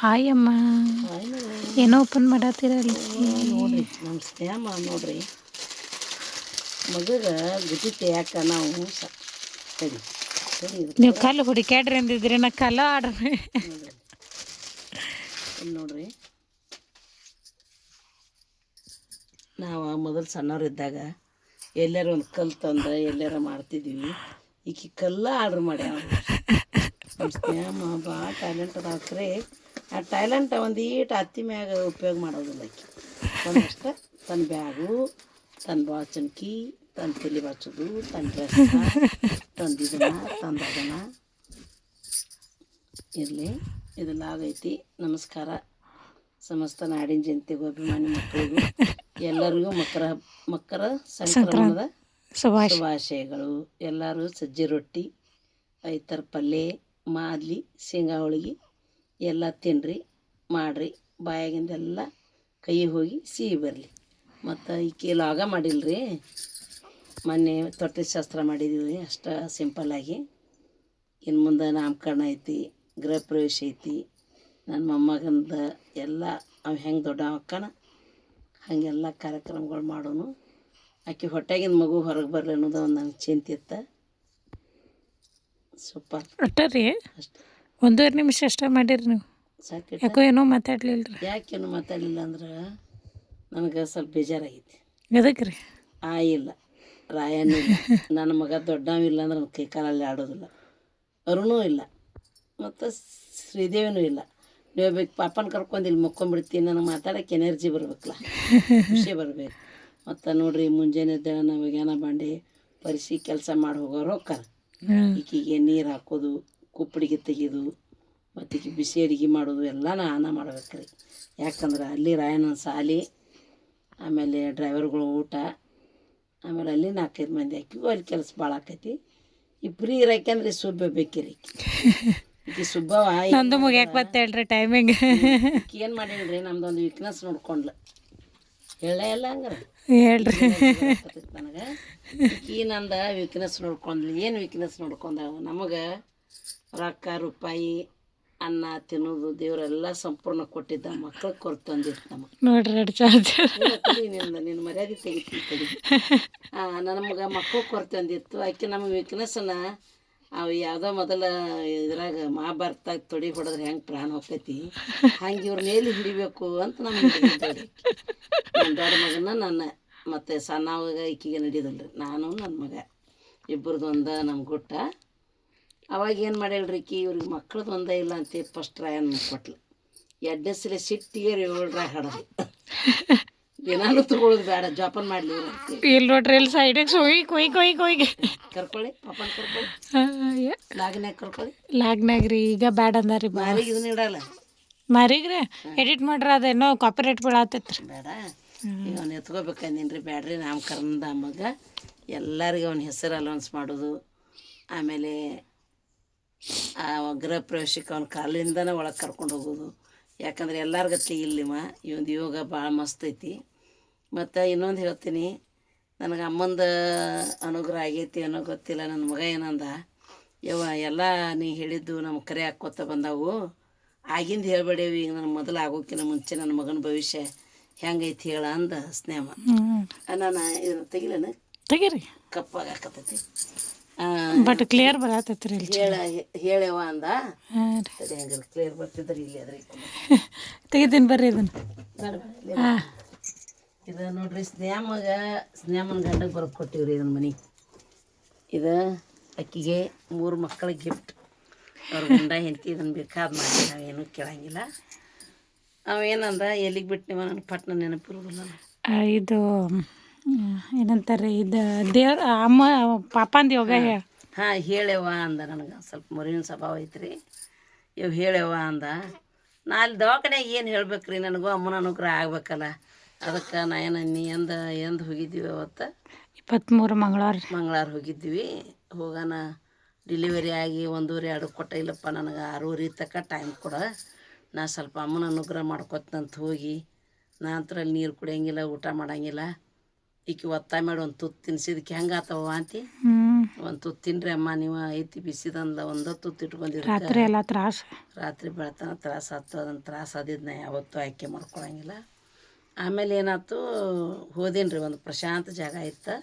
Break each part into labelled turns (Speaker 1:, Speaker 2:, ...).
Speaker 1: Hi ಅಮ್ಮ. ಏನೋ open ಮಾಡತ್ತೀರಲ್ಲಿ
Speaker 2: ನೋಡ್ರಿ ನಮಸ್ತೆ ಅಮ್ಮ ನೋಡ್ರಿ. ಮಗಗ ಗುದಿತೆ ಯಾಕ? ನಾವು ಸರಿ
Speaker 1: ನೀವು ಕಲ್ಲು ಹುಡುಕ್ಯಾಡ್ರಿ ಅಂದಿದ್ರಿ ನಾ ಕಲ್ಲ ಆಡ್ರಿ.
Speaker 2: ನೋಡ್ರಿ. ನಾವು ಮೊದಲು ಸಣ್ಣವ್ರಿದ್ದಾಗ ಎಲ್ಲರೂ ಒಂದು ಕಲ್ಲು ತಂದ್ರೆ ಎಲ್ಲಾರ ಮಾಡ್ತಿದ್ವಿ. ಈಕಿ ಕಲ್ಲ ಆರ್ಡ್ರ್ ಮಾಡ್ಯಾವ ಸ್ನೇಹ ಭಾಳ ಟ್ಯಾಲೆಂಟ್ ಅದಾವ್ರಿ ಆ ಟ್ಯಾಲೆಂಟ್ ಒಂದೀಟ್ ಹತ್ತಿ ಮ್ಯಾಗ ಉಪಯೋಗ ಮಾಡೋದಿಲ್ಲ ಆಕಿ. ಒಂದಷ್ಟ ತನ್ನ ಬ್ಯಾಗು ತನ್ನ ಬಾಚಣಿಕಿ ತನ್ನ ತಲೆ ಬಾಚೋದು ತನ್ನ ಡ್ರೆಸ್ ತಂದಿದ್ದನ ತಂದದನ ಇರಲಿ ಇದೆಲ್ಲ ಆಗೈತಿ. ನಮಸ್ಕಾರ. ಸಮಸ್ತ ನಾಡಿನ ಜನತೆಗೂ ಅಭಿಮಾನಿ ಮಕ್ಕಳಿಗೂ ಎಲ್ಲರಿಗೂ ಮಕರ ಮಕ್ಕರ ಸಂಕ್ರಮಣದ ಶುಭಾಶಯಗಳು. ಎಲ್ಲರೂ ಸಜ್ಜಿ ರೊಟ್ಟಿ ಐತರ ಪಲ್ಯ ಮಾದ್ಲಿ, ಶೇಂಗಾ ಹೋಳಿಗೆ ಎಲ್ಲ ತಿನ್ನಿರಿ ಮಾಡಿರಿ. ಬಾಯಾಗಿಂದೆಲ್ಲ ಕೈ ಹೋಗಿ ಸಿಹಿ ಬರಲಿ. ಮತ್ತು ಈಕೆ ಲಾಗ ಮಾಡಿಲ್ರಿ. ಮೊನ್ನೆ ತೊಟ್ಟಿ ಶಾಸ್ತ್ರ ಮಾಡಿದ್ದೀವಿ ಅಷ್ಟು ಸಿಂಪಲ್ಲಾಗಿ ಇನ್ನು ಮುಂದೆ ನಾಮಕರಣ ಐತಿ ಗೃಹ ಪ್ರವೇಶ ಐತಿ. ನನ್ನ ಮೊಮ್ಮಗಂದ ಎಲ್ಲ, ಅವ ಹೆಂಗೆ ದೊಡ್ಡ ಅಕ್ಕನ, ಹಾಗೆಲ್ಲ ಕಾರ್ಯಕ್ರಮಗಳು ಮಾಡೋನು. ಆಕೆ ಹೊಟ್ಟೆಗಿನ ಮಗು ಹೊರಗೆ ಬರಲಿ ಅನ್ನೋದು ಒಂದು ನನಗೆ ಚಿಂತೆ ಇತ್ತು. ಸೂಪರ್.
Speaker 1: ಒಟ್ಟರಿ
Speaker 2: ಅಷ್ಟೆ.
Speaker 1: ಒಂದೂವರೆ ನಿಮಿಷ ಅಷ್ಟೇ ಮಾಡಿರಿ ನೀವು.
Speaker 2: ಸಾಕಿಟ್ಟ
Speaker 1: ಯಾಕೋ ಏನೋ ಮಾತಾಡ್ಲಿಲ್ಲ ರೀ
Speaker 2: ಯಾಕೇನು ಮಾತಾಡಲಿಲ್ಲ ಅಂದ್ರೆ ನನಗೆ ಸ್ವಲ್ಪ ಬೇಜಾರಾಗೈತಿ.
Speaker 1: ಎದಕ್ಕೆ ರೀ
Speaker 2: ಆ ಇಲ್ಲ ರಾಯನೂ ಇಲ್ಲ ನನ್ನ ಮಗ ದೊಡ್ಡವಿಲ್ಲ ಅಂದ್ರೆ ನನ್ನ ಕೈ ಕಾಲಲ್ಲಿ ಆಡೋದಿಲ್ಲ. ಅರುಣೂ ಇಲ್ಲ ಮತ್ತು ಶ್ರೀದೇವಿನೂ ಇಲ್ಲ. ನೀವು ಬೇಕು ಪಾಪನ ಕರ್ಕೊಂಡು ಇಲ್ಲಿ ಮುಕ್ಕೊಂಬಿಡ್ತೀನಿ ನನಗೆ ಮಾತಾಡೋಕೆ ಎನರ್ಜಿ ಬರ್ಬೇಕಲ್ಲ ಖುಷಿ ಬರಬೇಕು. ಮತ್ತು ನೋಡ್ರಿ ಮುಂಜಾನೆ ಎದ್ದ ನಾವು ಏನ ಬಂಡಿ ಪರಿಸಿ ಕೆಲಸ ಮಾಡಿ ಹೋಗೋರು ಹೋಗ್ತಾರ ಈಕಿಗೆ ನೀರು ಹಾಕೋದು ಕುಪ್ಪಡಿಗೆ ತೆಗೆಯೋದು ಮತ್ತು ಈಕೆ ಬಿಸಿ ಅಡುಗೆ ಮಾಡೋದು ಎಲ್ಲ ಮಾಡ್ಬೇಕು ರೀ ಯಾಕಂದ್ರೆ ಅಲ್ಲಿ ರಾಯನ ಸಾಲಿ ಆಮೇಲೆ ಡ್ರೈವರ್ಗಳು ಊಟ ಆಮೇಲೆ ಅಲ್ಲಿ ನಾಲ್ಕೈದು ಮಂದಿ ಹಾಕಿವು ಅಲ್ಲಿ ಕೆಲಸ ಭಾಳ ಆಕೈತಿ. ಇಬ್ಬರಿ ಇರಾಕಂದ್ರೆ ಸುಬ್ಬ ಬೇಕಿರಿ ಈಕೆ. ಸುಬ್ಬವ
Speaker 1: ನಂದು ಮುಗ್ಯಾಕೆ ಬತ್ತ ಹೇಳ್ರಿ ಟೈಮಿಂಗ್
Speaker 2: ಏನು ಮಾಡೀನಿ ನಮ್ದೊಂದು ವೀಕ್ನೆಸ್ ನೋಡ್ಕೊಂಡ್ಲ. ಹೇಳೇ ಇಲ್ಲ ಹಂಗಾರೆ.
Speaker 1: ಹೇಳ್ರಿ.
Speaker 2: ನನಗೆ? ಈ ನಂದ ವೀಕ್ನೆಸ್ ನೋಡ್ಕೊಂಡ್ಲಿ. ಏನು ವೀಕ್ನೆಸ್ ನೋಡ್ಕೊಂಡಾವ ನಮಗೆ ರೊಕ್ಕ ರೂಪಾಯಿ ಅನ್ನ ತಿನ್ನೋದು ದೇವರೆಲ್ಲ ಸಂಪೂರ್ಣ ಕೊಟ್ಟಿದ್ದ ಮಕ್ಳಿಗೆ ಕೊರ್ತಂದಿತ್ತು ನಮಗೆ.
Speaker 1: ನೋಡ್ರಿ ಎರಡು ಚಾರ್ಜ್
Speaker 2: ನಿನ್ನ ನಿನ್ನ ಮರ್ಯಾದೆ ತೆಗಿತೀನಿ ನಮಗೆ ಮಕ್ಕಳು ಕೊರತೆ ಆಕೆ ನಮ್ಮ ವೀಕ್ನೆಸ್ನ ಅವು ಯಾವುದೋ ಮೊದಲ ಇದ್ರಾಗ ಮಹಾಭಾರತಾಗ ತೊಡಿ ಹೊಡೆದ್ರೆ ಹೆಂಗೆ ಪ್ರಾಣ ಹೋಗ್ತೈತಿ? ಹಂಗೆ ಇವ್ರ ಮೇಲೆ ಹಿಡಿಬೇಕು ಅಂತ ನಮ್ಮ ನನ್ನ ದೊಡ್ಡ ಮಗನ ನನ್ನ ಮತ್ತು ಸಣ್ಣವಾಗ ಈಕಿಗೆ ನಡೀದಲ್ರಿ ನಾನು ನನ್ನ ಮಗ. ಇಬ್ಬರದ್ದು ಒಂದ ನಮ್ಮ ಗುಟ್ಟ. ಅವಾಗ ಏನು ಮಾಡ್ಯಾಳ್ರಿ ಈಕಿ ಇವ್ರಿಗೆ ಮಕ್ಳದ್ದು ಒಂದೇ ಇಲ್ಲ ಅಂತ ಫಸ್ಟ್ ರಾಯನ್ ಕೊಟ್ಲು ಎರಡನೇ ಸಲ ಸಿಟ್ಟಿಗೆ ಏಳ್ರಾಗ ಹಾಡೋದು. ಏನಾದ್ರು ತಗೊಳ್ಳೋದು ಬೇಡ ಜೋಪಾನ ಮಾಡಲಿ
Speaker 1: ಇಲ್ಲಿ ನೋಡ್ರಿ ಇಲ್ಲಿ ಸೈಡಿಗೆ ಸೊಯ್ ಕೊಯ್ ಕೊಯ್ ಕೊಯ್ಗೆ
Speaker 2: ಕರ್ಕೊಳ್ಳಿ ಪಾಪನ್ ಕರ್ಕೊಳ್ಳಿ. ಲಾಗ್ನ್ಯಾಗ ಕರ್ಕೊಳ್ಳಿ.
Speaker 1: ಲಾಗ್ನಾಗ ರೀ ಈಗ ಬೇಡ ಅಂದಾರಿ ರೀ
Speaker 2: ಮಾರಿಗೆ ಇದನ್ನ ಇಡಲ್ಲ.
Speaker 1: ಮಾರಿಗ್ರೆ ಎಡಿಟ್ ಮಾಡ್ರ ಅದೇನೋ ಕಾಪಿರೇಟ್ ಬೀಳಾತೈತ್ರಿ.
Speaker 2: ಬೇಡ. ಈಗ ಅವ್ನು ಎತ್ಕೋಬೇಕಂದೀನಿ ರೀ ಬ್ಯಾಡ್ರಿ ನಾಮಕರಣದ ಮಗ. ಎಲ್ಲರಿಗೂ ಅವನ ಹೆಸರು ಅಲೌನ್ಸ್ ಮಾಡೋದು. ಆಮೇಲೆ ಆ ಗೃಹ ಪ್ರವೇಶಕ್ಕೆ ಅವ್ನ ಕಾಲಿಂದನೇ ಒಳಗೆ ಕರ್ಕೊಂಡು ಹೋಗೋದು. ಯಾಕಂದ್ರೆ ಎಲ್ಲರ ಗತಿ ಇಲ್ಲಿವ ಒಂದು ಯೋಗ ಭಾಳ ಮಸ್ತ್ ಐತಿ. ಮತ್ತು ಇನ್ನೊಂದು ಹೇಳ್ತೀನಿ, ನನಗೆ ಅಮ್ಮಂದ ಅನುಗ್ರಹ ಆಗೈತಿ ಅನ್ನೋ ಗೊತ್ತಿಲ್ಲ ನನ್ನ ಮಗ ಏನಂದ, ಯವ್ವ, ಎಲ್ಲ ನೀ ಹೇಳಿದ್ದು ನಮ್ಮ ಕರೆ ಹಾಕ್ಕೊತ ಬಂದಾವು. ಆಗಿಂದ ಹೇಳ್ಬೇಡೇವಿ, ಈಗ ನನ್ನ ಮೊದಲು ಆಗೋಕ್ಕಿಂತ ಮುಂಚೆ ನನ್ನ ಮಗನ ಭವಿಷ್ಯ. ಹೆಂಗೈತಿ ಹೇಳ ಅಂದ ಸ್ನೇಹ. ನಾನು ಇದನ್ನು ತೆಗಿಲೇನ
Speaker 1: ತೆಗೀರಿ.
Speaker 2: ಕಪ್ಪಾಗ ಹಾಕತೈತಿ
Speaker 1: ಬಟ್ ಕ್ಲಿಯರ್ ಬರತೈತ್ರಿ
Speaker 2: ಹೇಳ ಹೇಳವ ಅಂದ.
Speaker 1: ಹಾಂ
Speaker 2: ಸರಿ ಹಂಗಾರೆ ಕ್ಲಿಯರ್ ಬರ್ತಿದ್ರಿ ಇಲ್ಲಿ ಅದ್ರಿ.
Speaker 1: ತೆಗಿತೀನಿ ಬರ್ರಿ ಇದನ್ನ.
Speaker 2: ಇಲ್ಲ. ಇದು ನೋಡ್ರಿ ಸ್ನೇಹಮಗ ಸ್ನೇಹಮನ ಗಂಡಗೆ ಬರೆದು ಕೊಟ್ಟಿವ್ರಿ ಇದನ್ನ ಮನೆ. ಇದು ಅಕ್ಕಿಗೆ ಮೂರು ಮಕ್ಕಳ ಗಿಫ್ಟ್ ಅವ್ರ ಗಂಡ ಹೆಂಡತಿ ಇದನ್ನು ಬೇಕಾದ ಮಾಡಿ ನಾವೇನು ಕೇಳಂಗಿಲ್ಲ. ಅವೇನಂದ ಎಲ್ಲಿಗೆ ಬಿಟ್ಟು ನೀವು ನನ್ನ ಪಟ್ನ ನೆನಪಿರೋದಿಲ್ಲ
Speaker 1: ಇದು ಏನಂತಾರೆ ಇದು ದೇವ್ರ ಅಮ್ಮ ಪಾಪಂದ ಯೋಗ
Speaker 2: ಹಾಂ ಹೇಳವ್ವ ಅಂದ ನನಗೆ ಸ್ವಲ್ಪ ಮುರಿವಿನ ಸ್ವಭಾವ ಐತ್ರಿ. ಇವ್ ಹೇಳ್ಯವ ಅಂದ ನಾ ಅಲ್ಲಿ ದವಾಖಾನ್ಯಾಗ ಏನು ಹೇಳ್ಬೇಕ್ರಿ ನನಗೂ ಅಮ್ಮನ ಅನುಗ್ರಹ ಆಗ್ಬೇಕಲ್ಲ. ಅದಕ್ಕೆ ನಾ ಏನು ನೀ ಎಂದ ಎಂದ ಹೋಗಿದ್ದೀವಿ ಅವತ್ತು?
Speaker 1: ಇಪ್ಪತ್ತ್ಮೂರು ಮಂಗಳವಾರ
Speaker 2: ಮಂಗಳವಾರ ಹೋಗಿದ್ದೀವಿ ಹೋಗೋಣ ಡಿಲಿವರಿ ಆಗಿ ಒಂದೂವರೆ ಎರಡು ಕೊಟ್ಟ ಇಲ್ಲಪ್ಪ ನನಗೆ ಆರೂವರೆ ತಕ್ಕ ಟೈಮ್ ಕೊಡ. ನಾ ಸ್ವಲ್ಪ ಅಮ್ಮನ ಅನುಗ್ರಹ ಮಾಡ್ಕೊತಂತ ಹೋಗಿ ನಾ ಅಲ್ಲಿ ನೀರು ಕುಡಿಯಂಗಿಲ್ಲ ಊಟ ಮಾಡಂಗಿಲ್ಲ. ಈಕಿ ಒತ್ತಾಯ ಮಾಡಿ ಒಂದು ತುತ್ತು ತಿನ್ಸಿದಕ್ಕೆ ಹೆಂಗೆ ಆತವ ಅಂತಿ? ಒಂದು ತುತ್ತು ತಿನ್ರಿ ಅಮ್ಮ ನೀವು ಐತಿ ಬಿಸಿದಂದ ಒಂದ ತುತ್ತು ಇಟ್ಕೊಂಡಿರಿ.
Speaker 1: ರಾತ್ರಿ ಎಲ್ಲ ತ್ರಾಸ?
Speaker 2: ರಾತ್ರಿ ಬೆಳತನ ತ್ರಾಸ ಆತು ಅದನ್ನು ತ್ರಾಸ ಆದಿದ್ನ ಯಾವತ್ತೂ ಆಯ್ಕೆ ಮಾಡ್ಕೊಳಂಗಿಲ್ಲ. ಆಮೇಲೆ ಏನಾಯ್ತು ಹೋದೇನ್ರಿ ಒಂದು ಪ್ರಶಾಂತ ಜಾಗ ಇತ್ತು.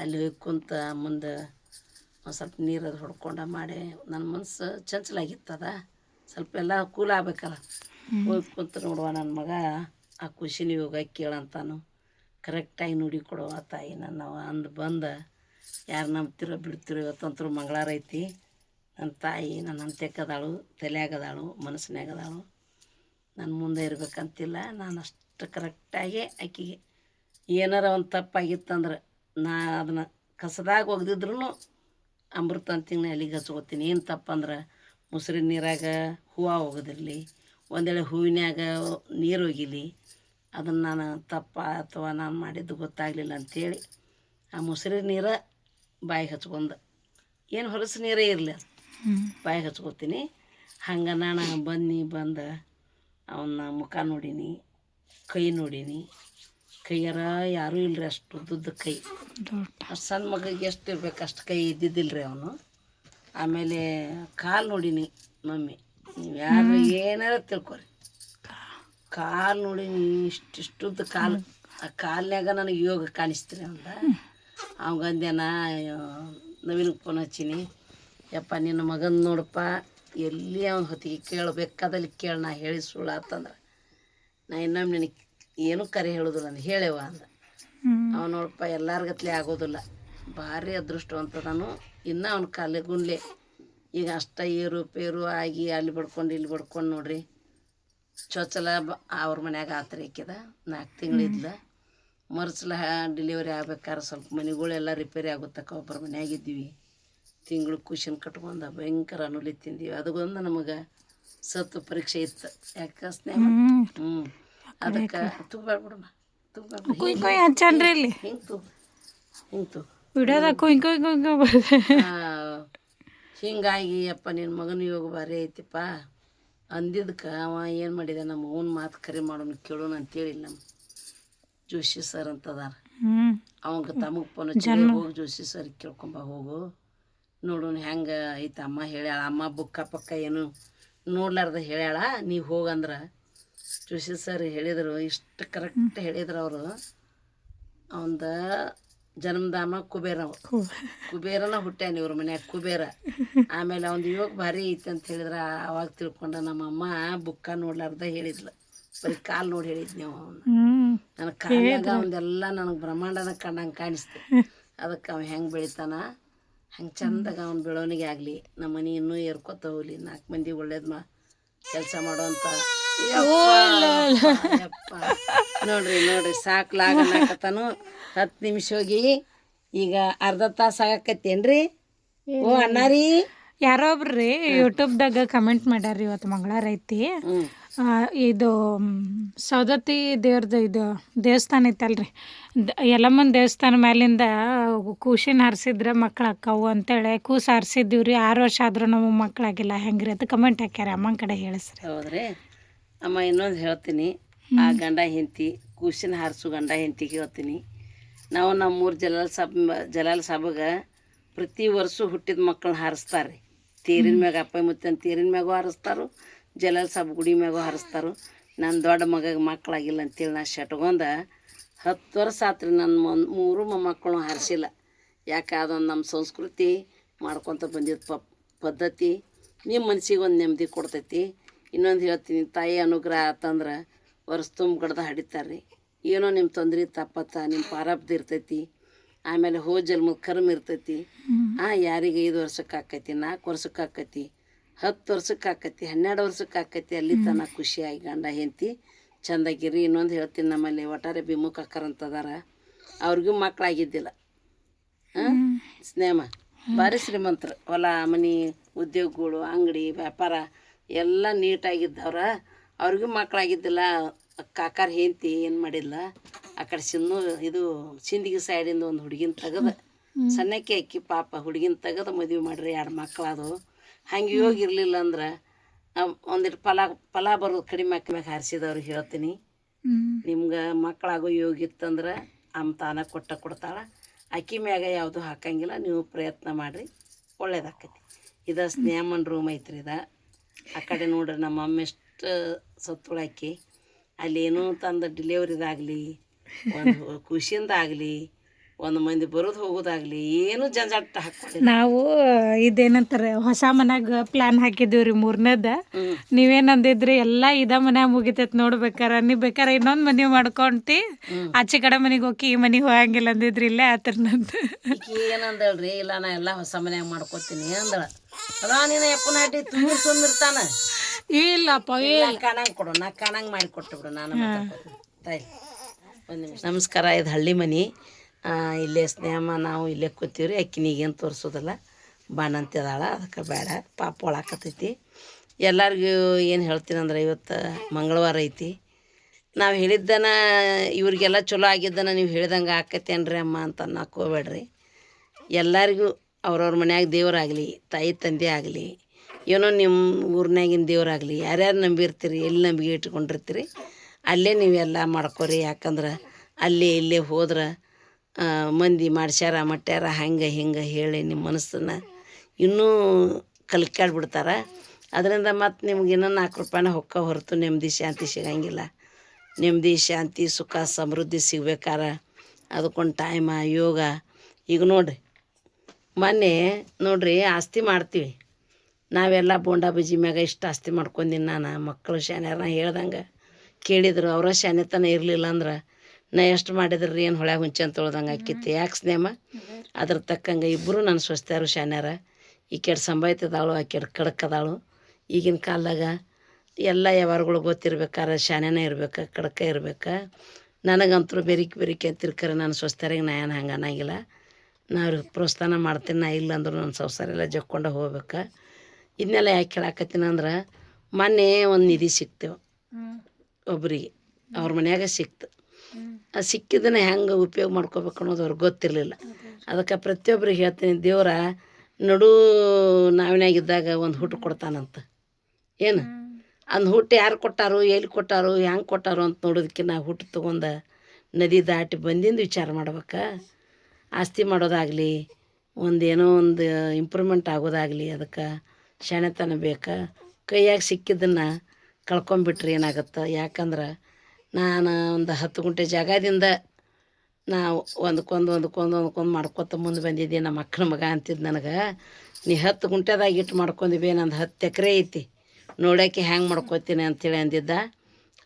Speaker 2: ಅಲ್ಲಿ ಹೋಗಿ ಕುಂತ ಮುಂದೆ ಒಂದು ಸ್ವಲ್ಪ ನೀರು ಅದು ಹೊಡ್ಕೊಂಡ ಮಾಡಿ ನನ್ನ ಮನಸ್ಸು ಚಂಚಲಾಗಿತ್ತದ. ಸ್ವಲ್ಪ ಎಲ್ಲ ಕೂಲ್ ಆಗ್ಬೇಕಲ್ಲ. ಹೋಗಿ ಕುಂತು ನೋಡುವ ನನ್ನ ಮಗ. ಆ ಖುಷಿಲಿ ಯೋಗ ಕೇಳಂತಾನು ಕರೆಕ್ಟಾಗಿ ನುಡಿ ಕೊಡುವ ತಾಯಿ ನನ್ನ ಅಂದು ಬಂದ. ಯಾರು ನಂಬ್ತಿರೋ ಬಿಡ್ತಿರೋ ಇವತ್ತಂತರೂ ಮಂಗಳಾರ ಐತಿ. ನನ್ನ ತಾಯಿ ನನ್ನ ಅಂತ್ಯಕ್ಕದಾಳು, ತಲೆಯಾಗದಾಳು ಮನಸ್ಸಿನಾಗದಾಳು ನನ್ನ ಮುಂದೆ ಇರಬೇಕಂತಿಲ್ಲ. ನಾನು ಅಷ್ಟು ಕರೆಕ್ಟಾಗಿ ಆಕಿಗೆ ಏನಾರ ಒಂದು ತಪ್ಪಾಗಿತ್ತಂದ್ರೆ ನಾ ಅದನ್ನು ಕಸದಾಗ ಒಗೆದಿದ್ರು ಅಮೃತ ಅಂತಿಂಗ್ ಅಲ್ಲಿಗೆ ಹಚ್ಕೋತೀನಿ. ಏನು ತಪ್ಪಂದ್ರೆ ಮುಸ್ರಿನ ನೀರಾಗ ಹೂವು ಹೋಗೋದಿರಲಿ. ಒಂದೇಳೆ ಹೂವಿನಾಗ ನೀರು ಒಗಿಲಿ. ಅದನ್ನು ನಾನು ತಪ್ಪ ಅಥವಾ ನಾನು ಮಾಡಿದ್ದು ಗೊತ್ತಾಗಲಿಲ್ಲ ಅಂಥೇಳಿ ಆ ಮೊಸರಿನ ನೀರ ಬಾಯಿಗೆ ಹಚ್ಕೊಂಡು ಏನು ಹೊರಸು ನೀರೇ ಇರಲಿ ಬಾಯಿಗೆ ಹಚ್ಕೊತೀನಿ. ಹಂಗೆ ನಾನು ಬನ್ನಿ ಬಂದ ಅವನ್ನ ಮುಖ ನೋಡೀನಿ ಕೈ ನೋಡೀನಿ. ಕೈಯಾರ ಯಾರೂ ಇಲ್ಲರಿ ಅಷ್ಟು ಉದ್ದುದ್ದ ಕೈ. ಅಷ್ಟು ಸಣ್ಣ ಮಗಿಗೆ ಎಷ್ಟು ಇರ್ಬೇಕು ಅಷ್ಟು ಕೈ ಇದ್ದಿದ್ದಿಲ್ಲ ರೀ ಅವನು. ಆಮೇಲೆ ಕಾಲು ನೋಡೀನಿ ಮಮ್ಮಿ. ನೀವು ಯಾರು ಏನಾರ ತಿಳ್ಕೊರಿ. ಕಾಲು ನೋಡೀನಿ ಇಷ್ಟಿಷ್ಟುದ್ದ ಕಾಲು. ಆ ಕಾಲ್ನ್ಯಾಗ ನನಗೆ ಯೋಗ ಕಾಣಿಸ್ತೀರಿ ಅವಂದ ಅವಂಗಂದೇನ ನವೀನ್ ಫೋನ್ ಹಚ್ಚೀನಿ. ಯಪ್ಪ ನಿನ್ನ ಮಗನ ನೋಡಪ್ಪ ಎಲ್ಲಿ ಅವನ ಹೊತ್ತಿಗೆ ಕೇಳಬೇಕಾದಲ್ಲಿ ಕೇಳಿ ನಾ ಹೇಳಿ ಸುಳ್ಳು ಆತಂದ್ರೆ. ನಾ ಇನ್ನೊಮ್ಮೆ ನಿನಗೆ ಏನೂ ಕರೆ ಹೇಳೋದಿಲ್ಲ ನಾನು ಹೇಳೇವ ಅಂದ. ಅವ ನೋಡಪ್ಪ ಎಲ್ಲಾರ್ಗತ್ಲೆ ಆಗೋದಿಲ್ಲ. ಭಾರಿ ಅದೃಷ್ಟವಂತ ನಾನು ಇನ್ನೂ ಅವನ ಕಾಲ ಗುಂಡ್ಲೆ. ಈಗ ಅಷ್ಟ ಏರು ಪೇರು ಆಗಿ ಅಲ್ಲಿ ಬಡ್ಕೊಂಡು ಇಲ್ಲಿ ಬಡ್ಕೊಂಡು ನೋಡ್ರಿ. ಚೊಚ್ಚಲ ಬ ಅವ್ರ ಮನ್ಯಾಗ ಆತ್ರಿ ಇಕ್ಕಿದ ನಾಲ್ಕು ತಿಂಗಳಿದ್ಲ ಮರ್ಸಲ ಡೆಲಿವರಿ ಆಗ್ಬೇಕಾದ್ರೆ ಸ್ವಲ್ಪ ಮನೆಗಳೆಲ್ಲ ರಿಪೇರಿ ಆಗುತ್ತಕ್ಕ ಒಬ್ಬರ ಮನೆಯಾಗಿದ್ದೀವಿ ತಿಂಗಳು ಕುಶನ್ ಕಟ್ಕೊಂಡ ಭಯಂಕರ ಅನುಲಿ ತಿಂದೀವಿ. ಅದಕ್ಕೊಂದು ನಮಗೆ ಸತ್ತು ಪರೀಕ್ಷೆ ಇತ್ತು. ಯಾಕೆ ಸ್ನೇಹ?
Speaker 1: ಹ್ಞೂ
Speaker 2: ಅದಕ್ಕೆ ತುಂಬ ತೂಗ್ಬೇಡ್ಬಿಡ.
Speaker 1: ತುಂಬ
Speaker 2: ಹಿಂಗೆ ತೂ ಹಿಂಗೆ ತೂ
Speaker 1: ವಿಡಿಯೋದಾಗ ಕುಯ್ ಕುಯ್ ಕುಯ್ ಕುಯ್ ಬರ್ತದೆ.
Speaker 2: ಹಿಂಗಾಗಿ ಅಪ್ಪ ನಿನ್ನ ಮಗನ ಯೋಗ ಭಾರಿ ಐತಿಪ್ಪ. ಅಂದಿದ್ದಕ್ಕೆ ಅವ ಏನು ಮಾಡಿದ? ನಮ್ಮ ಅವನ ಮಾತು ಕರೆ ಮಾಡೋಣ ಕೇಳೋಣ ಅಂತೇಳಿ ನಮ್ಮ ಜೋಶಿ ಸರ್ ಅಂತದಾರ. ಅವಂಗ ತಮಗೆ ಫೋನ್ ಹೋಗಿ ಜೋಶಿ ಸರ್ ಕೇಳ್ಕೊಂಬ ಹೋಗು. ನೋಡೋಣ ಹೆಂಗೆ ಐತೆ ಅಮ್ಮ ಹೇಳ್ಯಾಳ ಅಮ್ಮ ಬುಕ್ಕ ಪಕ್ಕ ಏನು ನೋಡ್ಲಾರ್ದ ಹೇಳ್ಯಾಳ ನೀವು ಹೋಗಂದ್ರೆ ಜೋಶಿ ಸರ್ ಹೇಳಿದರು ಇಷ್ಟು ಕರೆಕ್ಟ್ ಹೇಳಿದ್ರು ಅವರು. ಅವಂದ ಜನ್ಮದಾಮ ಕುಬೇರ ಅವ. ಕುಬೇರನ ಹುಟ್ಟ್ಯಾನ ಇವ್ರ ಮನ್ಯಾಗ ಕುಬೇರ. ಆಮೇಲೆ ಅವ್ನು ಯೋಗ ಭಾರಿ ಐತಿ ಅಂತ ಹೇಳಿದ್ರ ಅವಾಗ ತಿಳ್ಕೊಂಡ ನಮ್ಮಮ್ಮ ಬುಕ್ಕ ನೋಡ್ಲಾರ್ದ ಹೇಳಿದ್ಲು. ಬರೀ ಕಾಲ್ ನೋಡಿ ಹೇಳಿದ್ ನೀವು
Speaker 1: ಹ್ಮ್.
Speaker 2: ನನ್ನ ಕಾಲಾಗ ಅವಂದೆಲ್ಲ ನನಗೆ ಬ್ರಹ್ಮಾಂಡನ ಕಂಡಂಗೆ ಕಾಣಿಸ್ತು. ಅದಕ್ಕೆ ಅವ ಹೆಂಗೆ ಬೆಳಿತಾನ? ಹಂಗೆ ಚಂದಾಗ ಅವ್ನ ಬೆಳವಣಿಗೆ ಆಗಲಿ. ನಮ್ಮ ಮನೆ ಇನ್ನೂ ಏರ್ಕೊತ ಹೋಗ್ಲಿ. ನಾಲ್ಕು ಮಂದಿ ಒಳ್ಳೇದು ಮಾ ಕೆಲಸ ಮಾಡುವಂಥ ಯಪ್ಪ. ನೋಡ್ರಿ ನೋಡ್ರಿ ಸಾಕ್ಲಾಗನಾಕತಾನು ಹತ್ತು ನಿಮಿಷ ಹೋಗಿ ಈಗ ಅರ್ಧ ತಾಸು ಆಗಕತ್ತೇನ್ರಿ? ಓ ಅನ್ನಾರಿ
Speaker 1: ಯಾರೋ ಒಬ್ರಿ ಯೂಟ್ಯೂಬ್ದಾಗ ಕಮೆಂಟ್ ಮಾಡ್ಯಾರ ಇವತ್ತು ಮಂಗಳವಾರ ಐತಿ. ಇದು ಸೌದತ್ತಿ ದೇವ್ರದ್ದು ಇದು ದೇವಸ್ಥಾನ ಐತಲ್ರಿ. ಯಲ್ಲಮ್ಮನ ದೇವಸ್ಥಾನ ಮ್ಯಾಲಿಂದ ಕೂಸಿನ ಹರಿಸಿದ್ರೆ ಮಕ್ಳು ಅಕ್ಕವು ಅಂತೇಳಿ ಕೂಸು ಹರಿಸಿದ್ದೀವಿ ರೀ ಆರು ವರ್ಷ ಆದ್ರೂ ನಮ್ಮ ಮಕ್ಕಳಾಗಿಲ್ಲ ಹೆಂಗ್ರಿ ಅಂತ ಕಮೆಂಟ್ ಹಾಕ್ಯಾರ. ಅಮ್ಮನ ಕಡೆ ಹೇಳಿಸ್ರಿ
Speaker 2: ಹೌದ್ರಿ. ಅಮ್ಮ ಇನ್ನೊಂದು ಹೇಳ್ತೀನಿ. ಆ ಗಂಡ ಹೆಂಡತಿ ಕೂಸಿನ ಹಾರಿಸು ಗಂಡ ಹೆಂಡತಿಗೆ ಹೇಳ್ತೀನಿ. ನಾವು ನಮ್ಮೂರು ಜಲಾಲ್ ಸಾಬ್ ಜಲಾಲ್ ಸಾಬಗ ಪ್ರತಿ ವರ್ಷ ಹುಟ್ಟಿದ ಮಕ್ಕಳನ್ನ ಹಾರಿಸ್ತಾರೆ ರೀ ತೇರಿನ ಮ್ಯಾಗ ಅಪ್ಪ ಮುತ್ತಿನ ತೇರಿನ ಮ್ಯಾಗೂ ಹಾರಿಸ್ತಾರು ಜಲಾಲ್ ಸಾಬ್ ಗುಡಿ ಮ್ಯಾಗೂ ಹಾರಿಸ್ತಾರು. ನನ್ನ ದೊಡ್ಡ ಮಗಗೆ ಮಕ್ಕಳಾಗಿಲ್ಲ ಅಂತೇಳಿ ನಾ ಶಟ್ಕೊಂಡ ಹತ್ತು ವರ್ಷ ಆತ್ರಿ ನನ್ನ ಮೊನ್ ಮೂರು ಮೊಮ್ಮಕ್ಕಳು ಹಾರಿಸಿಲ್ಲ. ಯಾಕೆ ಅದೊಂದು ನಮ್ಮ ಸಂಸ್ಕೃತಿ ಮಾಡ್ಕೊತ ಬಂದಿದ್ದ ಪ ಪದ್ಧತಿ. ನಿಮ್ಮ ಮನಸ್ಸಿಗೆ ಒಂದು ನೆಮ್ಮದಿ ಕೊಡ್ತೈತಿ. ಇನ್ನೊಂದು ಹೇಳ್ತೀನಿ ತಾಯಿ ಅನುಗ್ರಹ ಆತಂದ್ರೆ ವರ್ಷ ತುಂಬ ಹಡಿತಾರೆ ರೀ ಏನೋ ನಿಮ್ಮ ತೊಂದ್ರೆ ತಪ್ಪತ್ತ ನಿಮ್ಮ ಪಾರಬ್ದ ಇರ್ತೈತಿ, ಆಮೇಲೆ ಹೋ ಜನ್ಮದ ಕರ್ಮ ಇರ್ತೈತಿ. ಆ ಯಾರಿಗೆ ಐದು ವರ್ಷಕ್ಕೆ ಆಕೈತಿ, ನಾಲ್ಕು ವರ್ಷಕ್ಕೆ ಆಕೈತಿ, ಹತ್ತು ವರ್ಷಕ್ಕೆ ಆಕೈತಿ, ಹನ್ನೆರಡು ವರ್ಷಕ್ಕೆ ಆಕೈತಿ, ಅಲ್ಲಿ ತನ ಖುಷಿಯಾಗಿ ಗಂಡ ಹೆಂಡತಿ ಚಂದಾಗಿರಿ ಇನ್ನೊಂದು ಹೇಳ್ತೀನಿ ನಮ್ಮಲ್ಲಿ, ಒಟ್ಟಾರೆ ಬಿಮುಖ ಅಂತದಾರ. ಅವ್ರಿಗೂ ಮಕ್ಕಳಾಗಿದ್ದಿಲ್ಲ ಹಾಂ ಸ್ನೇಮ ಭಾರಿ ಶ್ರೀಮಂತರು. ಹೊಲ, ಮನೆ, ಉದ್ಯೋಗಗಳು, ಅಂಗಡಿ, ವ್ಯಾಪಾರ ಎಲ್ಲ ನೀಟಾಗಿದ್ದವ್ರ. ಅವ್ರಿಗೂ ಮಕ್ಕಳಾಗಿದ್ದಿಲ್ಲ ಕಾಕಾರ ಹೆಂಡತಿ ಏನು ಮಾಡಿಲ್ಲ ಆ ಕಡೆ ಸಿನ್ನು ಇದು ಸಿಂದಗಿ ಸೈಡಿಂದ ಒಂದು ಹುಡುಗಿನ ತೆಗೆದು. ಸಣ್ಣಕ್ಕೆ ಅಕ್ಕಿ ಪಾಪ ಹುಡುಗಿನ ತೆಗೆದು ಮದುವೆ ಮಾಡ್ರಿ ಎರಡು ಮಕ್ಕಳದು ಹಂಗೆ ಯೋಗ ಇರಲಿಲ್ಲ ಅಂದ್ರೆ ಒಂದಿಟ್ಟು ಫಲ ಫಲ ಬರೋದು ಕಡಿಮೆ ಅಕ್ಕಿ ಮ್ಯಾಗ ಹಾರಿಸಿದವ್ರಿಗೆ ಹೇಳ್ತೀನಿ. ನಿಮ್ಗೆ ಮಕ್ಕಳಾಗೋ ಯೋಗ ಇತ್ತಂದ್ರೆ ಅಮ್ಮ ತಾನ ಕೊಟ್ಟ ಕೊಡ್ತಾಳೆ. ಅಕ್ಕಿ ಮ್ಯಾಗ ಯಾವುದು ಹಾಕಂಗಿಲ್ಲ ನೀವು ಪ್ರಯತ್ನ ಮಾಡಿರಿ ಒಳ್ಳೇದಾಕೈತಿ. ಇದು ಸ್ನೇಹಮನ್ ರೂಮ್ ಐತ್ರಿ ಇದು. ಆ ಕಡೆ ನೋಡ್ರಿ ನಮ್ಮ ಅಮ್ಮ ಎಷ್ಟು ಸತ್ತುಳಾಕಿ ಅಲ್ಲಿ ಏನೂ ತಂದು ಡಿಲೆವರಿದಾಗಲಿ ಒಂದು ಖುಷಿಯಿಂದಾಗಲಿ ಒಂದು ಮಂದಿ ಬರೋದು ಹೋಗೋದಾಗಲಿ ಏನು ಜಂಜಾಟ
Speaker 1: ನಾವು ಇದೇನಂತಾರೆ ಹೊಸ ಮನ್ಯಾಗ ಪ್ಲಾನ್ ಹಾಕಿದ್ದೀವಿ ರೀ ಮೂರನೇದ. ನೀವೇನಂದಿದ್ರಿ ಎಲ್ಲ ಇದ ಮನ್ಯಾಗ ಮುಗಿತೈತಿ ನೋಡ್ಬೇಕಾರ ನೀವು ಬೇಕಾರ ಇನ್ನೊಂದು ಮನೆ ಮಾಡ್ಕೊಂತಿ ಆಚೆ ಕಡೆ ಮನೆಗೆ ಹೋಗಿ ಈ ಮನೆಗೆ ಹೋಗಂಗಿಲ್ಲ ಅಂದಿದ್ರಿ ಇಲ್ಲೇ ಆತರ ನಂದು.
Speaker 2: ಈಕಿ ಏನಂದಳ್ರಿ ಇಲ್ಲ ನಾ ಎಲ್ಲ ಹೊಸ ಮನ್ಯಾಗ ಮಾಡ್ಕೋತೀನಿ ಅಂದಳ. ಅದ ನೀನು ಯಪ್ಪನ ಹಾಟಿ ತುಂಬ ಸುಮ್ಮಿರ್ತಾನ
Speaker 1: ಇಲ್ಲಪ್ಪ
Speaker 2: ಇಲ್ಲ ಕಾಣಂಗ್ ಕೊಡು ನಾ ಕಣಂಗ್ ಮಾಡಿ ಕೊಟ್ಟು ಬಿಡು ನಾನು ತಾಯಿ ಒಂದು ನಿಮಿಷ. ನಮಸ್ಕಾರ ಇದು ಹಳ್ಳಿ ಮನೆ. ಇಲ್ಲೇ ಸ್ನೇಹ ನಾವು ಇಲ್ಲೇ ಕೂತೀವ್ರಿ. ಅಕ್ಕಿನಿಗೇನು ತೋರ್ಸೋದಲ್ಲ ಬಾಣಂತಿದಾಳ ಅದಕ್ಕೆ ಬೇಡ. ಪಾಪ ಒಳಾಕತೈತಿ. ಎಲ್ಲರಿಗೂ ಏನು ಹೇಳ್ತೀನಿ ಅಂದ್ರೆ ಇವತ್ತು ಮಂಗಳವಾರ ಐತಿ. ನಾವು ಹೇಳಿದ್ದನ ಇವ್ರಿಗೆಲ್ಲ ಚಲೋ ಆಗಿದ್ದನ ನೀವು ಹೇಳ್ದಂಗೆ ಆಕತ್ತೇನ್ರಿ ಅಮ್ಮ ಅಂತ ನಾಕೋಬೇಡ್ರಿ ಎಲ್ಲರಿಗೂ ಅವ್ರವ್ರ ಮನ್ಯಾಗ ದೇವರಾಗಲಿ ತಾಯಿ ತಂದೆ ಆಗಲಿ ಏನೋ ನಿಮ್ಮ ಊರಿನಾಗಿನ ದೇವರಾಗಲಿ. ಯಾರ್ಯಾರು ನಂಬಿರ್ತೀರಿ, ಎಲ್ಲಿ ನಂಬಿಕೆ ಇಟ್ಕೊಂಡಿರ್ತೀರಿ, ಅಲ್ಲೇ ನೀವೆಲ್ಲ ಮಾಡ್ಕೊರಿ. ಯಾಕಂದ್ರೆ ಅಲ್ಲೇ ಇಲ್ಲೇ ಹೋದ್ರೆ ಮಂದಿ ಮಾಡ್ಸ್ಯಾರ ಮಟ್ಟ್ಯಾರ ಹಂಗೆ, ಹಿಂಗೆ ಹೇಳಿ ನಿಮ್ಮ ಮನಸ್ಸನ್ನು ಇನ್ನೂ ಕಲ್ಕಾಡ್ಬಿಡ್ತಾರೆ ಅದರಿಂದ ಮತ್ತು ನಿಮ್ಗೆ ಇನ್ನೂ ನಾಲ್ಕು ರೂಪಾಯಿನ ಹೊಕ್ಕ ಹೊರತು ನೆಮ್ಮದಿ, ಶಾಂತಿ ಸಿಗಂಗಿಲ್ಲ. ನೆಮ್ಮದಿ, ಶಾಂತಿ, ಸುಖ, ಸಮೃದ್ಧಿ ಸಿಗ್ಬೇಕಾರ. ಅದಕ್ಕೊಂದು ಟೈಮ ಯೋಗ. ಈಗ ನೋಡಿರಿ, ಮೊನ್ನೆ ನೋಡ್ರಿ, ಆಸ್ತಿ ಮಾಡ್ತೀವಿ. ನಾವೆಲ್ಲ ಬೋಂಡಾ ಬಜ್ಜಿ ಮ್ಯಾಗ ಇಷ್ಟು ಆಸ್ತಿ ಮಾಡ್ಕೊಂದಿನಿ ನಾನು. ಮಕ್ಕಳು ಶಾನ್ಯಾರ ಹೇಳ್ದಂಗೆ ಕೇಳಿದ್ರು. ಅವರ ಶಾನ್ಯತನ ಇರಲಿಲ್ಲ ಅಂದ್ರೆ, ನಾ ಎಷ್ಟು ಮಾಡಿದ್ರಿ? ಏನು ಹೊಳ್ಯಾಗ ಹುಂಚೆ? ಅಂತ ತೊಳ್ದಂಗೆ ಆಕಿತ್ತು. ಯಾಕೆ ಸ್ನೇಮ? ಅದ್ರ ತಕ್ಕಂಗೆ ಇಬ್ಬರು ನನ್ನ ಸ್ವಸ್ಥರು ಶಾನ್ಯಾರ ಈ ಕೆಡ್ ಸಂಬಾಯ್ತದಾಳು, ಆ ಕೆಡ್ ಕಡಕದಾಳು. ಈಗಿನ ಕಾಲದಾಗ ಎಲ್ಲ ವ್ಯವಹಾರಗಳು ಗೊತ್ತಿರ್ಬೇಕಾರೆ ಶಾನ್ಯನೇ ಇರ್ಬೇಕು, ಕಡಕ ಇರ್ಬೇಕು. ನನಗಂತರೂ ಬೆರಿಕೆ ಬೆರಿಕೆ ಅಂತಿರ್ಕರೆ ನಾನು ಸ್ವಸ್ಥರಿಗೆ ನಾ ಏನು ಹಂಗೆ ಅನ್ನಂಗಿಲ್ಲ. ನಾ ಅವ್ರಿಗೆ ಪ್ರೋತ್ಸಾಹ ಮಾಡ್ತೀನಿ, ನಾ ಇಲ್ಲ ಅಂದ್ರೂ ನನ್ನ ಸಂಸಾರ ಎಲ್ಲ ಜಕ್ಕೊಂಡು ಹೋಗ್ಬೇಕು. ಇದನ್ನೆಲ್ಲ ಯಾಕೆ ಹೇಳಾಕತ್ತೀನಿ ಅಂದ್ರೆ, ಮೊನ್ನೆ ಒಂದು ನಿಧಿ ಸಿಕ್ತೇವೆ ಒಬ್ಬರಿಗೆ ಅವ್ರ ಮನ್ಯಾಗ ಸಿಕ್ತು. ಆ ಸಿಕ್ಕಿದ್ದನ್ನ ಹೆಂಗೆ ಉಪಯೋಗ ಮಾಡ್ಕೋಬೇಕು ಅನ್ನೋದು ಅವ್ರಿಗೆ ಗೊತ್ತಿರಲಿಲ್ಲ. ಅದಕ್ಕೆ ಪ್ರತಿಯೊಬ್ಬರಿಗೆ ಹೇಳ್ತೀನಿ, ದೇವ್ರ ನಡು ನಾವಿನಾಗಿದ್ದಾಗ ಒಂದು ಹುಟ್ಟು ಕೊಡ್ತಾನಂತ. ಏನು? ಅಂದ್ ಹುಟ್ಟು ಯಾರು ಕೊಟ್ಟಾರು, ಎಲ್ಲಿ ಕೊಟ್ಟಾರು, ಹೆಂಗೆ ಕೊಟ್ಟಾರು ಅಂತ ನೋಡೋದಕ್ಕೆ ನಾ ಹುಟ್ಟು ತೊಗೊಂಡ ನದಿ ದಾಟಿ ಬಂದಿಂದ ವಿಚಾರ ಮಾಡ್ಬೇಕು. ಆಸ್ತಿ ಮಾಡೋದಾಗಲಿ, ಒಂದು ಏನೋ ಒಂದು ಇಂಪ್ರೂವ್ಮೆಂಟ್ ಆಗೋದಾಗಲಿ, ಅದಕ್ಕೆ ಶಾಣೆತನ ಬೇಕಾ. ಕೈಯಾಗ ಸಿಕ್ಕಿದ್ದನ್ನು ಕಳ್ಕೊಂಬಿಟ್ರೆ ಏನಾಗುತ್ತೆ? ಯಾಕಂದ್ರೆ ನಾನು ಒಂದು ಹತ್ತು ಗುಂಟೆ ಜಾಗದಿಂದ ನಾವು ಒಂದಕ್ಕೊಂದು ಒಂದಕ್ಕೊಂದು ಒಂದಕ್ಕೊಂದು ಮಾಡ್ಕೊತ ಮುಂದೆ ಬಂದಿದ್ದೆ ನಮ್ಮ ಅಕ್ಕನ ಮಗ ಅಂತಿದ್ದು ನನಗೆ. ನೀ ಹತ್ತು ಗುಂಟೆದಾಗ ಇಟ್ಟು ಮಾಡ್ಕೊಂಡಿವಿ, ನಂದು ಹತ್ತು ಎಕರೆ ಐತಿ. ನೋಡೋಕೆ ಹೆಂಗೆ ಮಾಡ್ಕೊತೀನಿ ಅಂತೇಳಿ ಅಂದಿದ್ದ.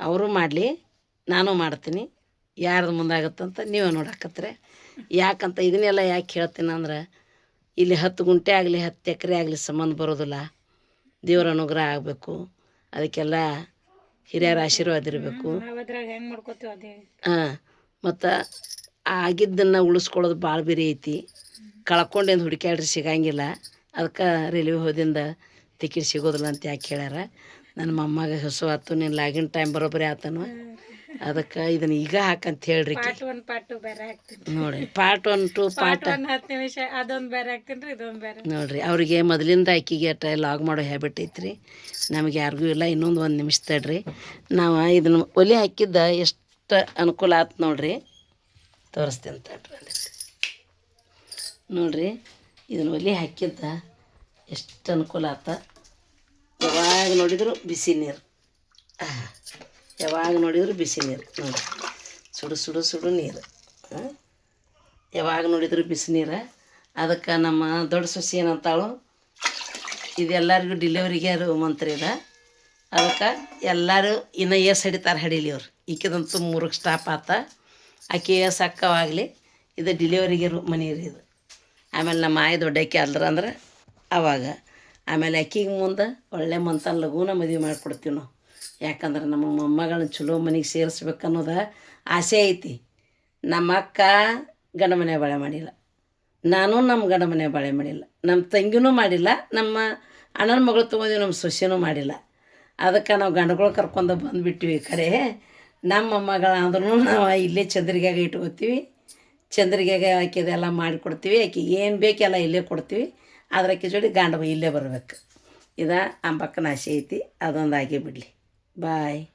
Speaker 2: ಅವರು ಮಾಡಲಿ, ನಾನು ಮಾಡ್ತೀನಿ. ಯಾರ್ದು ಮುಂದಾಗತ್ತಂತ ನೀವೇ ನೋಡಾಕತ್ರೆ. ಯಾಕಂತ ಇದನ್ನೆಲ್ಲ ಯಾಕೆ ಹೇಳ್ತೀನಿ ಅಂದ್ರೆ ಇಲ್ಲಿ ಹತ್ತು ಗುಂಟೆ ಆಗಲಿ ಹತ್ತು ಎಕರೆ ಆಗಲಿ ಸಂಬಂಧ ಬರೋದಿಲ್ಲ. ದೇವ್ರ ಅನುಗ್ರಹ ಆಗಬೇಕು. ಅದಕ್ಕೆಲ್ಲ ಹಿರಿಯರ ಆಶೀರ್ವಾದ ಇರಬೇಕು. ಹಾಂ ಮತ್ತು ಆಗಿದ್ದನ್ನು ಉಳಿಸ್ಕೊಳ್ಳೋದು ಭಾಳ ಬೇರೆ ಐತಿ. ಕಳ್ಕೊಂಡೇನು ಹುಡುಕ್ಯಾಡ್ರಿ ಸಿಗಂಗಿಲ್ಲ. ಅದಕ್ಕೆ ರೈಲ್ವೆ ಹೋದಿಂದ ಟಿಕೆಟ್ ಸಿಗೋದಿಲ್ಲ ಅಂತ ಯಾಕೆ ಹೇಳ್ಯಾರ. ನನ್ನ ಮೊಮ್ಮಗ ಹಸು ಆತು ನೀನು ಲಾಗಿನ್ ಟೈಮ್ ಬರೋಬ್ಬರಿ ಆತನು. ಅದಕ್ಕೆ ಇದನ್ನ ಈಗ ಹಾಕಂತ ಹೇಳ್ರಿ
Speaker 1: ಪಾರ್ಟ್ ಒನ್ ಪಾರ್ಟ್ ಟು ಬೇರೆ ಹಾಕ್ತೀನಿ.
Speaker 2: ನೋಡಿ part one two part
Speaker 1: part one ಹತ್ತು ನಿಮಿಷ ಅದೊಂದು ಬೇರೆ ಹಾಕ್ತೀನಿ ರೀ ಇದೊಂದ್ ಬೇರೆ.
Speaker 2: ನೋಡ್ರಿ ಅವ್ರಿಗೆ ಮೊದಲಿಂದ ಆಕಿಗೆ ಅಟ್ಟ ಲಾಗ್ ಮಾಡೋ ಹ್ಯಾಬಿಟ್ ಐತ್ರಿ. ನಮಗೆ ಯಾರಿಗೂ ಇಲ್ಲ ಇನ್ನೊಂದು ಒಂದು ನಿಮಿಷ ತಡ್ರಿ. ನಾವು ಇದನ್ನು ಒಲೆ ಹಾಕಿದ್ದ ಎಷ್ಟು ಅನುಕೂಲ ಆತು ನೋಡ್ರಿ. ತೋರಿಸ್ತೀನಿ ತಡ್ರಿ. ನೋಡ್ರಿ ಇದನ್ನು ಒಲೆ ಹಾಕಿದ್ದ ಎಷ್ಟು ಅನುಕೂಲ ಆತ. ಯಾವಾಗ ನೋಡಿದ್ರು ಬಿಸಿ ನೀರು. ಯಾವಾಗ ನೋಡಿದ್ರು ಬಿಸಿ ನೀರು, ನೋಡಿ. ಸುಡು ಸುಡು ಸುಡು ನೀರು. ಯಾವಾಗ ನೋಡಿದ್ರು ಬಿಸಿ ನೀರು? ಅದಕ್ಕೆ ನಮ್ಮ ದೊಡ್ಡ ಸೊಸಿ ಏನಂತಾಳು? ಇದೆಲ್ಲರಿಗೂ ಡಿಲಿವರಿಗೆ ಮಂತ್ರ ಇದೆ. ಅದಕ್ಕೆ ಎಲ್ಲರೂ ಇನ್ನು ಏಸ್ ಹಿಡಿತಾರೆ ಹಡೀಲಿ ಅವ್ರು. ಈಕಿದಂತೂ ಮೂರಕ್ಕೆ ಸ್ಟಾಪ್ ಆತ. ಆಕೆ ಏಸ್ ಅಕ್ಕವಾಗಲಿ ಇದು ಡಿಲಿವರಿಗೆ ಮನೆ ರೀ ಇದು. ಆಮೇಲೆ ನಮ್ಮ ಆಯಿ ದೊಡ್ಡಕ್ಕೆ ಅಲ್ರ ಅಂದ್ರೆ ಅವಾಗ. ಆಮೇಲೆ ಅಕ್ಕಿಗೆ ಮುಂದೆ ಒಳ್ಳೆ ಮಂತನ ಲಘುನ ಮದುವೆ ಮಾಡಿಕೊಡ್ತೀವಿ ನಾವು. ಯಾಕಂದ್ರೆ ನಮ್ಮ ಮೊಮ್ಮಗಳನ್ನ ಚಲೋ ಮನೆಗೆ ಸೇರಿಸ್ಬೇಕು ಅನ್ನೋದು ಆಸೆ ಐತಿ. ನಮ್ಮ ಅಕ್ಕ ಗಂಡ ಮನೆ ಬಾಳೆ ಮಾಡಿಲ್ಲ. ನಾನು ನಮ್ಮ ಗಂಡ ಮನೆ ಬಾಳೆ ಮಾಡಿಲ್ಲ. ನಮ್ಮ ತಂಗಿನೂ ಮಾಡಿಲ್ಲ. ನಮ್ಮ ಅಣ್ಣನ ಮಗಳು ತೊಗೊಂಡು ನಮ್ಮ ಸೊಸೆನೂ ಮಾಡಿಲ್ಲ. ಅದಕ್ಕೆ ನಾವು ಗಂಡಗಳು ಕರ್ಕೊಂಡು ಬಂದುಬಿಟ್ಟಿವಿ ಕರೆ ನಮ್ಮ ಮೊಮ್ಮಗಳಾದ್ರೂ ನಾವು ಇಲ್ಲೇ ಚಂದ್ರಿಗ್ಯಾಗ ಇಟ್ಕೋತೀವಿ. ಚಂದ್ರಿಗ್ಯಾಗ ಆಕೆದೆಲ್ಲ ಮಾಡಿಕೊಡ್ತೀವಿ. ಆಕೆಗೆ ಏನು ಬೇಕೆಲ್ಲ ಇಲ್ಲೇ ಕೊಡ್ತೀವಿ. ಆದ್ರೆ ಆಕೆ ಜೋಡಿ ಗಂಡ ಇಲ್ಲೇ ಬರಬೇಕು. ಇದು ಅಂಬಕ್ಕನ ಆಸೆ ಐತಿ. ಅದೊಂದು ಆಗೇ ಬಿಡಲಿ. Bye.